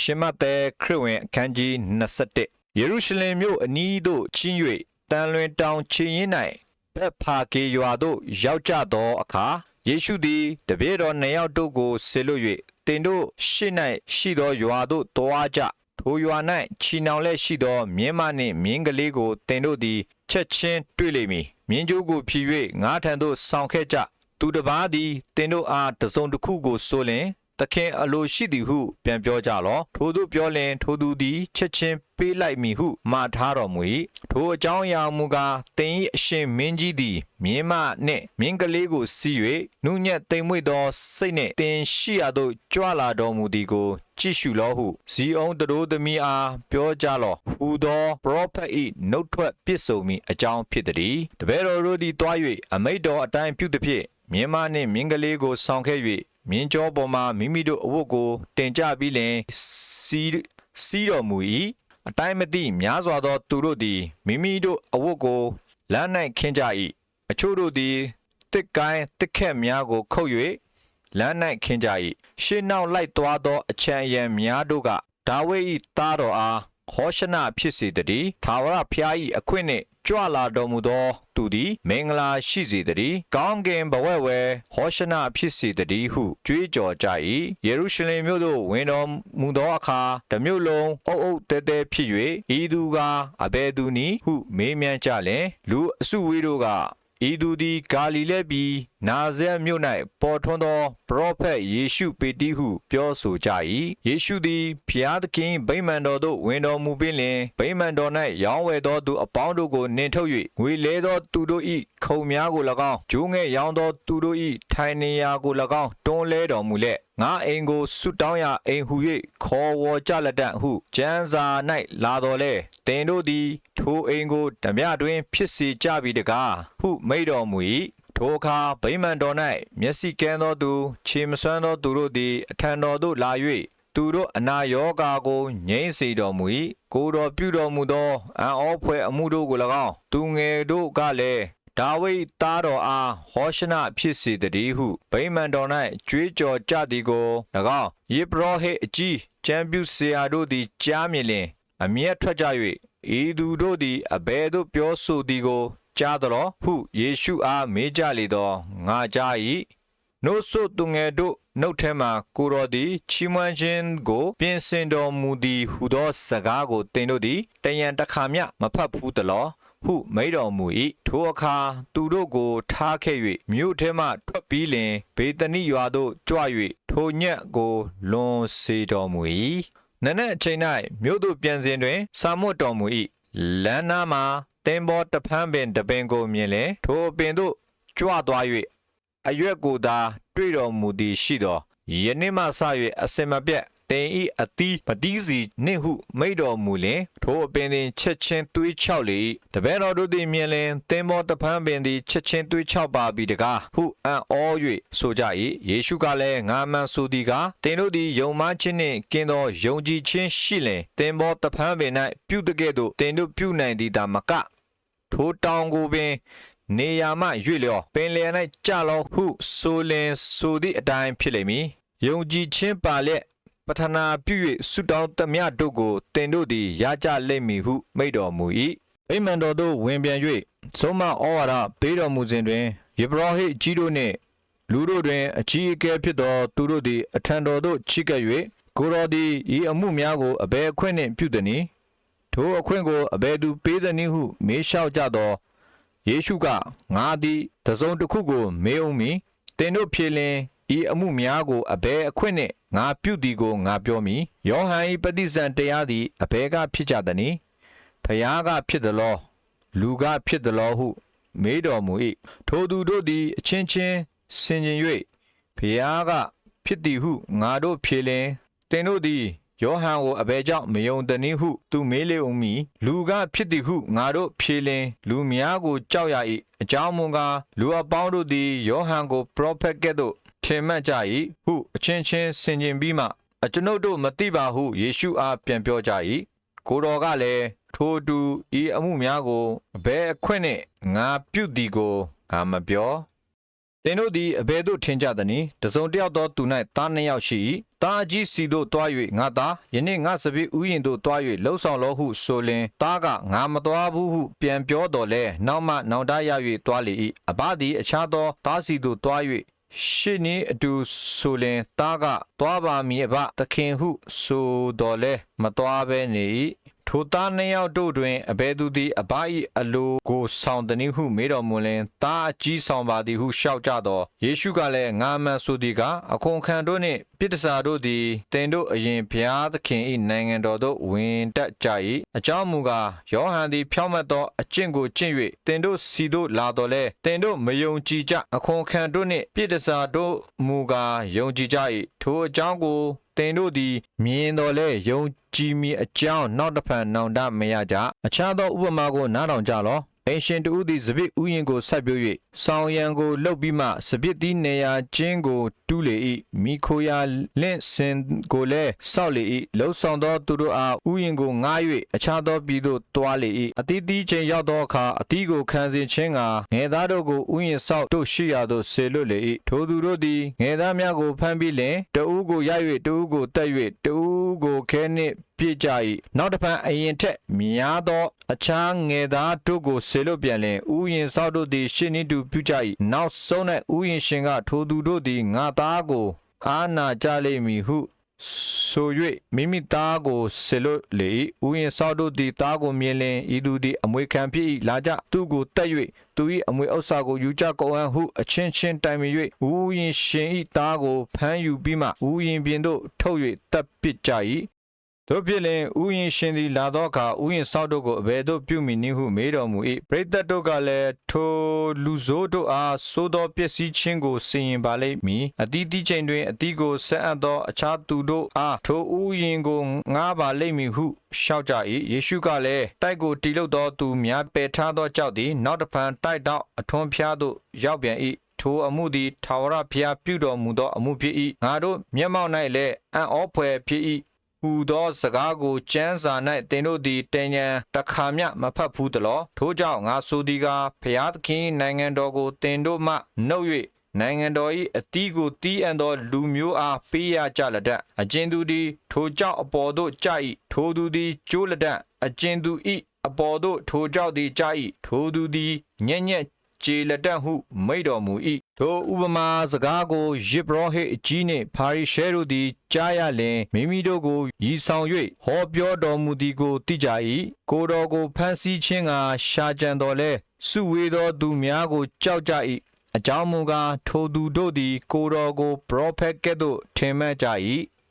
ရှင်မသက်ခရစ်ဝင်အခန်းကြီး21ယေရုရှလင်မြို့အနီးသို့ချင်း၍တန်လွင်တောင်ချီရင်၌ဘက်ဖာကေရွာသို့ရောက်ကြသောအခါယေရှုသည်တပည့်တော်နှစ်ယောက်တို့ကိုဆေလွတ်၍တင်တို့ရှေ့၌ရှိသောရွာသို့တွားကြထိုရွာ၌ချီနှောင်လက်ရှိသောမြင်းမနှင့်မြင်းကလေးကိုတင်တို့သည်ချက်ချင်းတွေ့လိမ့်မည်မြင်းကြိုးကိုဖြီ၍ငါးထံသို့ဆောင်ခဲ့ကြသူတစ်ပါးသည်တင်တို့အားတစုံတစ်ခုကိုဆိုလျင် သခင်အလိုရှိသည်ဟုပြန်ပြောကြလော့ထိုသူပြောလျင်ထိုသူသည်ချက်ချင်းပေးလိုက်မည်ဟုမှားထားတော်မူ၏ထိုအကြောင်းအရာမူကားတင်၏အရှင်မင်းကြီးသည်မြင်းမနှင့်မြင်းကလေးကိုစီး၍နုညက်တိမ်မွေ့သောစိတ်နှင့်တင်ရှိရသောကြွလာတော်မူသည်ကိုကြည့်ရှုလောဟုဇီအောင်တို့သမီးအားပြောကြလော့ဟူသောပရောဖက်၏နှုတ်ထွက်ပြစ်ဆိုမိအကြောင်းဖြစ်သည်တပည့်တော်တို့သည်တွား၍အမိတ်တော်အတိုင်းပြုသဖြင့်မြင်းမနှင့်မြင်းကလေးကိုဆောင်ခဲ့၍ မြင်းကြောပေါ်မှမိမိတို့အဝတ်ကို တင်ကြပြီးလင်စီးစီးတော်မူ၏အတိုင်းမသိများစွာသော သူတို့သည်မိမိတို့အဝတ်ကိုလမ်း၌ခင်းကြ၏အချို့တို့သည်တစ်ကိုင်းတစ်ခက်များကို ခုတ်၍လမ်း၌ခင်းကြ၏ရှေးနောက်လိုက်သွားသော အချံအယံများတို့ကဒါဝိဒ်၏သားတော်အားဟောရှနဖြစ်စေတည်းထာဝရဘုရား၏အခွင့်နှင့် ကြွလာတော်မူသော သူသည် မင်္ဂလာရှိစေတည်းကောင်းကင်ဘဝဲဝဲဟောရှနဖြစ်စေတည်းဟုကြွေးကြော်ကြ၏ယေရုရှလင်မြို့သို့ဝင်တော်မူသောအခါတမြို့လုံးအုပ်အုပ်တဲတဲဖြစ်၍ဤသူကအဘယ်သူနည်းဟုမေးမြန်းကြလင်လူအစုဝေးတို့က ဤသူသည်ဂါလိလဲပြည်နာဇရက်မြို့၌ပေါ်ထွန်းသောပရောဖက်ယေရှုပေတည်းဟု ပြောဆိုကြ၏ယေရှုသည်ဖျားသခင်ဗိမာန်တော်သို့ဝင်တော်မူပြီးလင်ဗိမာန်တော်၌ရောင်းဝယ်သောသူအပေါင်းတို့ကိုနှင်ထုတ်၍ငွေလဲသောသူတို့၏ခုံများကို၎င်းဂျိုးငဲ့ရောင်းသောသူတို့၏ထိုင်နေရာကို၎င်းတွန်းလဲတော်မူလက် ငါအိမ်ကိုဆုတောင်းရာအိမ်ဟု၍ခေါ်ဝေါ်ကြလက်တန့်ဟုကျမ်းစာ၌လာတော်လဲတင်တို့သည်ထိုအိမ်ကိုဓမြတွင်ဖြစ်စေကြပြီတကားဟုမိန့်တော်မူ၏ထိုအခါဗိမာန်တော်၌မျက်စိကန်းသောသူခြေမစွမ်းသောသူတို့သည်အထံတော်သို့လာ၍သူတို့အနာရောဂါကိုငြိမ့်စေတော်မူ၏ကိုယ်တော်ပြုတော်မူသောအံ့ဩဖွယ်အမှုတို့ကို၎င်းသူငယ်တို့ကလည်း ဒါဝိဒ်သားတော်အားဟောရှနဖြစ်စေတည်းဟုဗိမာန်တော်၌ကြွေးကြော်ကြသည်ကို၎င်းယေဘရဟိအကြီးကျမ်းပြုဆရာတို့သည်ကြားမြင်လျင်အမျက်ထွက်ကြ၍ဤသူတို့သည်အဘယ်သို့ပြောဆိုသည်ကိုကြားတော်ဟုယေရှုအားမေးကြလေသောငါကြား၏နှုတ်ဆိုသူငယ်တို့နှုတ်ထဲမှကိုတော်သည်ချီးမွမ်းခြင်းကို ပြင်ဆင်တော်မူသည်ဟုသောစကားကိုသင်တို့သည်တယံတစ်ခါမျှမဖတ်ဘူးတလော ဟုမိန့်တော်မူ၏ထိုအခါသူတို့ကိုထားခဲ့၍မြို့ထဲမှထွက်ပြီးလင်ဘေသနိရွာသို့ကြွ၍ထိုညက်ကိုလွန်စေတော်မူ၏နနက်အချိန်၌မြို့သို့ပြန်စဉ်တွင်စာမွတ်တော်မူ၏လမ်းနားမှာတင်ဘောတဖန်းပင်တပင်ကိုမြင်လေထိုပင်သို့ကြွသွား၍အရွက်ကိုသာ တွေ့တော်မူသည်ရှိသောယနေ့မှစ၍အစင်မပြတ် တင်ဤအသီးမတီးစီနှင့်ဟု မိတ်တော်မူလင်ထိုအပင်သည်ချက်ချင်းသွေးချောက်လေ၏တပည့်တော်တို့သည်မြင်လင်သင်္ဘောတဖန်းပင်သည်ချက်ချင်းသွေးချောက်ပါပြီတကားဟုအံ့ဩ၍ဆိုကြ၏ယေရှုကလည်းငါမှန်ဆိုသည်ကားတင်တို့သည်ယုံမှခြင်းနှင့်ကင်းသောယုံကြည်ခြင်းရှိလင်သင်္ဘောတဖန်းပင်၌ပြုတကဲ့သို့တင်တို့ပြုနိုင်သည်သာမကထိုတောင်ကိုပင်နေရာမှရွေ့လျောပင်လယ်၌ကြလောဟုဆိုလင်ဆိုသည့်အတိုင်းဖြစ်လိမ့်မည်ယုံကြည်ခြင်းပါလျက် ပထနာပြု၍ဆုတောင်းသမျှတို့ကိုတင်တို့သည်ရကြလိမ့်မည်ဟုမိန့်တော်မူ၏ဗိမာန်တော်သို့ဝင်ပြန်၍သုံးမဩဝါဒပေးတော်မူစဉ်တွင်ယေဘရဟိကြီးတို့နှင့်လူတို့တွင်အကြီးအကဲဖြစ်သောသူတို့သည်အထံတော်သို့ချီးကပ်၍ကိုတော်သည်ဤအမှုများကိုအဘယ်အခွင့်နှင့်ပြုသည်နည်းထိုအခွင့်ကိုအဘယ်သူပေးသည်နည်းဟုမေးလျှောက်ကြသောယေရှုကငါသည်တစုံတစ်ခုကိုမေးအောင်မည်တင်တို့ဖြေလင် ဤအမှုများကိုအဘယ်အခွင့်နှင့်ငါပြုသည်ကိုငါပြောမည်ယောဟန်၏ပဋိဇန်တရားသည်အဘယ်ကဖြစ်ကြသနည်းဖျားကဖြစ်သလောလူကဖြစ်သလောဟု မေးတော်မူ၏ထိုသူတို့သည်အချင်းချင်းဆင်ခြင်၍ဖျားကဖြစ်သည်ဟုငါတို့ဖြေလင်တင်တို့သည်ယောဟန်ကိုအဘယ်ကြောင့်မယုံသနည်းဟုသူမေးလေဦးမည်လူကဖြစ်သည်ဟုငါတို့ဖြေလင် လူများကိုကြောက်ရ၏အကြောင်းမူကားလူအပေါင်းတို့သည်ယောဟန်ကိုပရောဖက်ကဲ့သို့ ထင်မှတ်ကြ၏ဟုအချင်းချင်းဆင်ခြင်ပြီးမှအကျွန်ုပ်တို့မသိပါဟုယေရှုအားပြန်ပြောကြ၏ကိုတော်ကလည်းထိုသူဤအမှုများကိုအဘယ်အခွင့်နှင့်ငါပြုသည်ကိုငါမပြောသင်တို့သည်အဘယ်သို့ထင်ကြသနည်းတစုံတစ်ယောက်သောသူ၌သားနှစ်ယောက်ရှိ၏တတာအကြီးစီတို့တွား၍ငါသားယနေ့ငါစပည့်ဥယျင်တို့တွား၍လှုပ်ဆောင်လောဟုဆိုလင်တားကငါမသွားဘူးဟုပြန်ပြောတော်လဲနောက်မှနောင်တရ၍တွားလေ၏အဘသည်အခြားသောတားစီတို့တွား၍ ရှင်းဤအတူဆိုလင်တားကတွားပါမည်အဘသခင်ဟု ဆိုတော်လဲမတွားဘဲနေ၏ ထိုသားနှစ်ယောက်တို့တွင်အဘယ်သူသည်အဘ၏အလိုကိုဆောင်သည်နည်းဟုမေးတော်မူလင်သားအကြီးဆောင်ပါသည်ဟုလျှောက်ကြသောယေရှုကလည်းငါမှန်ဆိုသည်ကအခွန်ခံတို့နှင့်ပိတ္တစာတို့သည်တင်တို့အရင်ဘုရားသခင်၏နိုင်ငံတော်သို့ဝင်တက်ကြ၏အကြောင်းမူကားယောဟန်သည် ဖြောင့်မတ်သောအကျင့်ကိုကျင့်၍တင်တို့စီတို့လာတော်လဲတင်တို့မယုံကြည်ကြအခွန်ခံတို့နှင့်ပိတ္တစာတို့မူကားယုံကြည်ကြ၏ထိုအကြောင်းကို တင်တို့သည် မြင်တော်လဲယုံကြည်မည်အကြောင်းနောက်တစ်ဖန်နောင်တမရကြအခြားသောဥပမာကိုနားထောင်ကြလော့ အင်ရှင်တူသည်စပစ်ဥယျင်ကိုဆက်ပြိုး၍ဆောင်းရံကိုလှုပ်ပြီးမှစပစ်သီးနေရာချင်းကိုတူးလေ၏မိခိုယာလင့်စင်ကိုလည်းစောက်လေ၏လှုပ်ဆောင်သောသူတို့အားဥယျင်ကိုငား၍အခြားသောပြည်သို့တွားလေ၏အတီးတီးချိန်ရောက်သောအခါအတီးကိုခံစဉ်ချင်းကငယ်သားတို့ကိုဥယျင်ဆောက်တို့ရှိရာသို့ဆေလွတ်လေ၏ထိုသူတို့သည်ငယ်သားများကိုဖမ်းပြီးလင်တဦးကိုရိုက်၍တဦးကိုတက်၍တဦးကိုခဲနှင့်ပြစ်ကြ၏နောက်တစ်ဖန်အရင်ထက်များသော အခြားငယ်သားတို့ကိုဆေလွတ်ပြန်လင်ဥယျင်ဆောက်တို့သည်ရှင်းနှင်းတူပြုကြ၏နောက်ဆုံး၌ဥယျင်ရှင်ကထိုသူတို့သည်ငါသားကိုအာနာကြလိမ့်မည်ဟုဆို၍မိမိသားကိုဆေလွတ်လေ၏ဥယျင်ဆောက်တို့သည်သားကိုမြင်လင်ဤသူသည်အမွေခံဖြစ်၏လာကြသူကိုတက်၍သူ၏အမွေဥစ္စာကိုယူကြကုန်အံ့ဟုအချင်းချင်းတိုင်ပင်၍ဥယျင်ရှင်၏သားကိုဖမ်းယူပြီးမှဥယျင်ပြင်သို့ထုတ်၍တပ်ပစ်ကြ၏ တို့ဖြစ်လင်ဥယျင်ရှင်သည်လာသောအခါဥယျင်ဆောက်တို့ကိုအဘယ်သို့ပြုမိနည်းဟုမေးတော်မူ၏ပရိသတ်တို့ကလည်းထိုလူဆိုးတို့အားသို့သောပစ္စည်းချင်းကိုစီရင်ပါလိမ့်မည်အတီးတီးချိန်တွင်အတီးကိုဆက်အပ်သောအခြားသူတို့အားထိုဥယျင်ကိုငားပါလိမ့်မည်ဟုလျှောက်ကြ၏ယေရှုကလည်းတိုက်ကိုတီလုတ်သောသူများပယ်ထားသောကြောက်သည်နောက်တစ်ဖန်တိုက်တော့အထွန်းဖျားသို့ရောက်ပြန်၏ထိုအမှုသည်ထာဝရဘုရားပြုတော်မူသောအမှုဖြစ်၏ငါတို့မျက်မှောက်၌လည်းအံ့ဩဖွယ်ဖြစ်၏ ဟူသောစကားကိုကျမ်းစာ၌သင်တို့သည်တင်ញံတခါမျှမဖတ်ဘူးတလောထို့ကြောင့်ငါဆိုသည်ကားဖျားသခင်၏နိုင်ငံတော်ကိုသင်တို့မှနှုတ်၍နိုင်ငံတော်၏အတီးကိုတီးအံ့သောလူမျိုးအားပေးရကြလက်တတ်အကျဉ်သူသည်ထိုကြောင့်အပေါ်သို့ကြ၏ထိုသူသည်ကျိုးလက်တတ်အကျဉ်သူ၏အပေါ်သို့ထိုကြောင့်သည်ကြ၏ထိုသူသည်ညံ့ညက်ခြေလက်တန့်ဟုမိန့်တော်မူ၏ ထိုဥပမာစကားကိုယေဘရဟိတ်အကြီးနှင့်ဖာရိရှဲတို့သည်ကြားရလျင်မိမိတို့ကိုရည်ဆောင်၍ဟောပြောတော်မူသည်ကိုသိကြ၏ကိုယ်တော်ကိုဖန်ဆီးခြင်းကရှာကြံတော်လဲစုဝေးသောသူများကိုကြောက်ကြ၏အကြောင်းမူကားထိုသူတို့သည်ကိုယ်တော်ကိုပရောဖက်ကဲ့သို့ထင်မှတ်ကြ၏